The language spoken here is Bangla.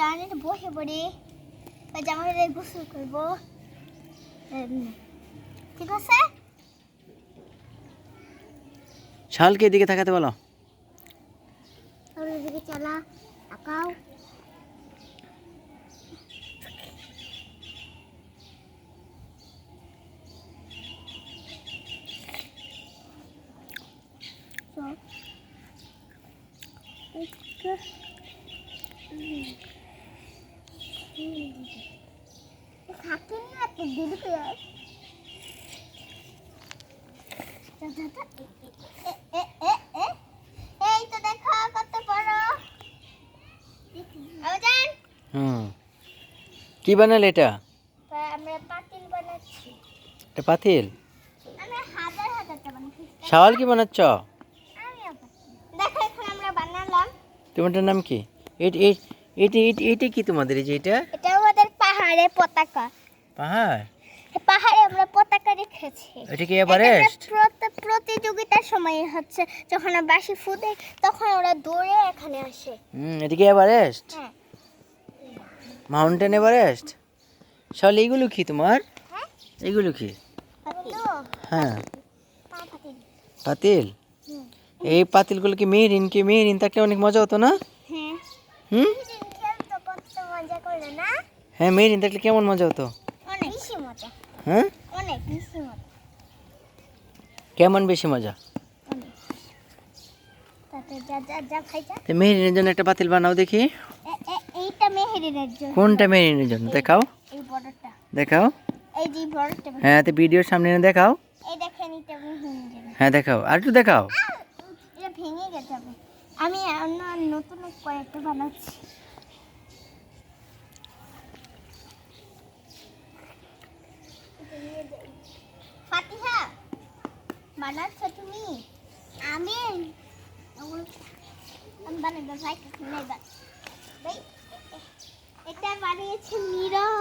জানি একটু বসে পড়ি বা জামা কাপড় গোসল করব। ঠিক আছে? শালকে এদিকে তাকাতে বলো। তাহলে দিকে চালা আঁকাও So, ਇੱਕ এই তো দেখো কত বড় হুম। কি বানালে এটা? আমরা পাতিল বানাচ্ছি এটা পাতিল? আমরা হাজার হাজারটা বানাচ্ছি শাওয়াল কি বানাচ্ছ? আমি আবার দেখো এখন আমরা বানালাম। তোমারটার নাম কি? এটি এটি এটি এটি কি তোমাদের এই যে এটা? এটা আমাদের পাহাড়ে পতাকা। পাহাড়? পাহাড়ে আমরা পতাকা রেখেছি। এটা কি এভারেস্ট প্রতিযোগিতার সময় হচ্ছে যখন বাসি ফুটে তখন ওরা দৌড়ে এখানে আসে। হুম এটা কি এভারেস্ট মাউন্টেন এভারেস্ট শাওয়াল এইগুলো কি তোমার? হ্যাঁ? এইগুলো কি? হ্যাঁ। পাতিল। পাতিল। এই পাতিলগুলো কি মেহরিন কি মেহরিন থাকলে অনেক মজা হতো না? হ্যাঁ। হুম খেলতো কত মজা করলে না হ্যাঁ মেহরিন দেখলে কেমন মজা হতো? অনেক বেশি মজা। হ্যাঁ? অনেক বেশি মজা। কেমন বেশি মজা? মেহরিনের জন্য একটা পাতিল বানাও দেখি। কোনটা মেহরিনের জন্য? দেখাও। দেখাও। হ্যাঁ তো ভিডিওর সামনে এনে দেখাও। হ্যাঁ দেখাও। আর একটু দেখাও। আমি আমি অন্য নতুন কয়েকটা বানাচ্ছি। বানাচ্ছ তুমি? আমি বানাবো ভাই এটা বানিয়েছে নীরব।